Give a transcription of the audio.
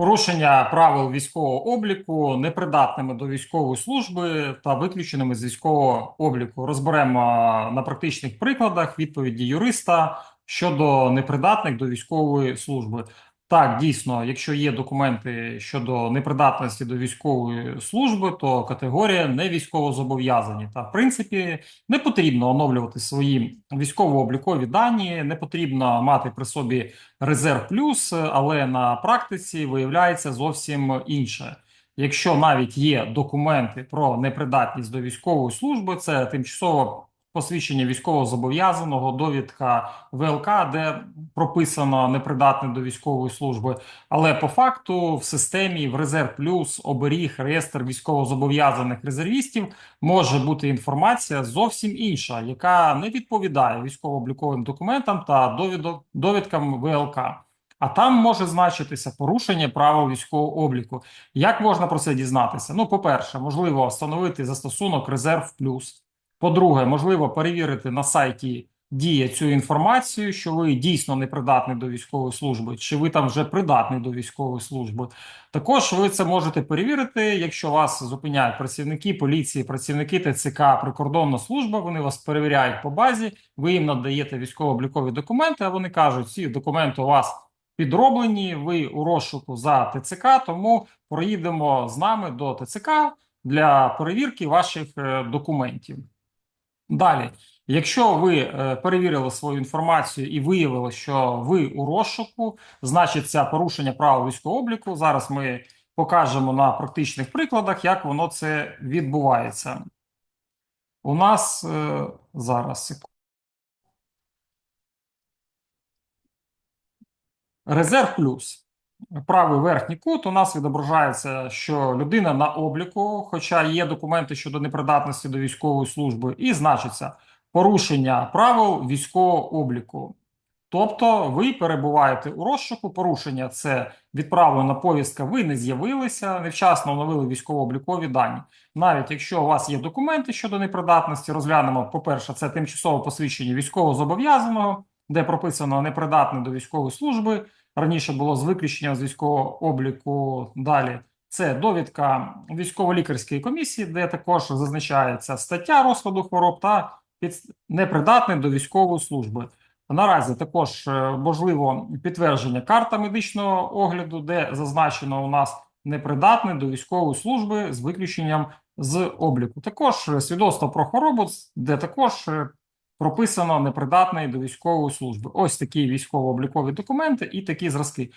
Порушення правил військового обліку непридатними до військової служби та виключеними з військового обліку. Розберемо на практичних прикладах відповіді юриста щодо непридатних до військової служби. Так, дійсно, якщо є документи щодо непридатності до військової служби, то категорія не військовозобов'язані. Та в принципі не потрібно оновлювати свої військово-облікові дані, не потрібно мати при собі резерв плюс, але на практиці виявляється зовсім інше. Якщо навіть є документи про непридатність до військової служби, це тимчасово посвідчення військовозобов'язаного, довідка ВЛК, де прописано непридатний до військової служби. Але по факту в системі в резерв плюс оберіг реєстр військовозобов'язаних резервістів може бути інформація зовсім інша, яка не відповідає військово-обліковим документам та довідкам ВЛК. А там може значитися порушення правил військового обліку. Як можна про це дізнатися? Ну, по-перше, можливо встановити застосунок Резерв Плюс. По-друге, можливо перевірити на сайті Дія цю інформацію, що ви дійсно не придатний до військової служби, чи ви там вже придатний до військової служби. Також ви це можете перевірити, якщо вас зупиняють працівники поліції, працівники ТЦК, прикордонна служба. Вони вас перевіряють по базі. Ви їм надаєте військово-облікові документи. А вони кажуть, ці документи у вас підроблені. Ви у розшуку за ТЦК, тому проїдемо з нами до ТЦК для перевірки ваших е, документів. Далі, якщо ви е, перевірили свою інформацію і виявили, що ви у розшуку, значить це порушення правил військового обліку. Зараз ми покажемо на практичних прикладах, як воно це відбувається. У нас е, зараз. Резерв плюс. Правий верхній кут у нас відображається, що людина на обліку, хоча є документи щодо непридатності до військової служби, і значиться порушення правил військового обліку. Тобто ви перебуваєте у розшуку. Порушення це відправлена повістка. Ви не з'явилися, невчасно оновили військово-облікові дані. Навіть якщо у вас є документи щодо непридатності, розглянемо. По перше, це тимчасове посвідчення військовозобов'язаного, де прописано непридатний до військової служби. Раніше було з виключенням з військового обліку. Далі це довідка військово-лікарської комісії, де також зазначається стаття розкладу хвороб та під... непридатний до військової служби. Наразі також е, можливо підтвердження карта медичного огляду, де зазначено у нас непридатний до військової служби з виключенням з обліку. Також е, свідоцтво про хворобу, де також е, прописано непридатний до військової служби. Ось такі військово-облікові документи і такі зразки.